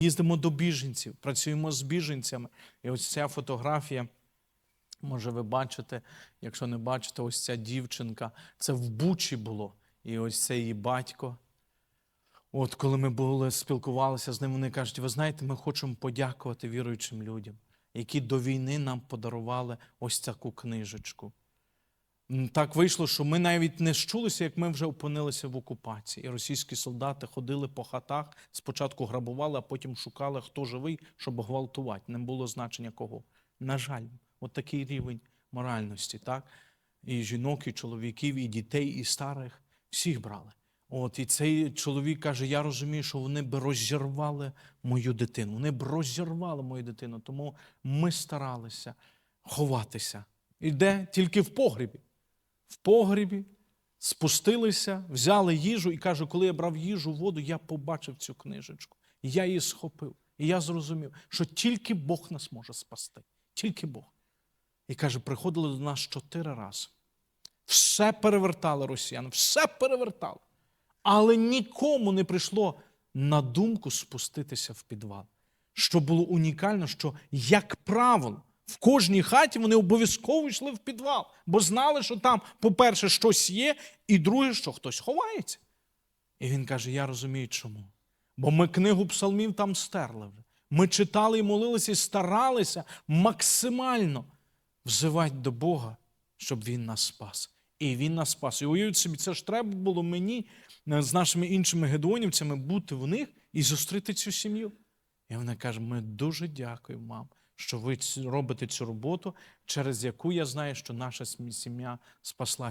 Їздимо до біженців, працюємо з біженцями. І ось ця фотографія, може, ви бачите, якщо не бачите, ось ця дівчинка. Це в Бучі було. І ось це її батько. От коли ми були, спілкувалися з ним, вони кажуть: ви знаєте, ми хочемо подякувати віруючим людям, які до війни нам подарували ось таку книжечку. Так вийшло, що ми навіть не щулися, як ми вже опинилися в окупації. І російські солдати ходили по хатах, спочатку грабували, а потім шукали, хто живий, щоб гвалтувати. Не було значення кого. На жаль, от такий рівень моральності, так? І жінок, і чоловіків, і дітей, і старих всіх брали. От і цей чоловік каже: Я розумію, що вони б розірвали мою дитину. Вони б розірвали мою дитину. Тому ми старалися ховатися. І де? Тільки в погрібі. В погрібі спустилися, взяли їжу і каже, коли я брав їжу, воду, я побачив цю книжечку. Я її схопив. І я зрозумів, що тільки Бог нас може спасти. Тільки Бог. І каже, приходили до нас чотири рази. Все перевертали росіяни, все перевертали. Але нікому не прийшло на думку спуститися в підвал. Що було унікально, що, як правило, в кожній хаті вони обов'язково йшли в підвал, бо знали, що там, по-перше, щось є, і друге, що хтось ховається. І він каже: Я розумію, чому. Бо ми книгу псалмів там стерли. вже. Ми читали і молилися, і старалися максимально взивати до Бога, щоб Він нас спас. І Він нас спас. І уявіть собі, це ж треба було мені е, з нашими іншими гедеонівцями бути в них і зустріти цю сім'ю. І вона каже: ми дуже дякуємо вам, що ви робите цю роботу, через яку я знаю, що наша сім- сім'я спаслася.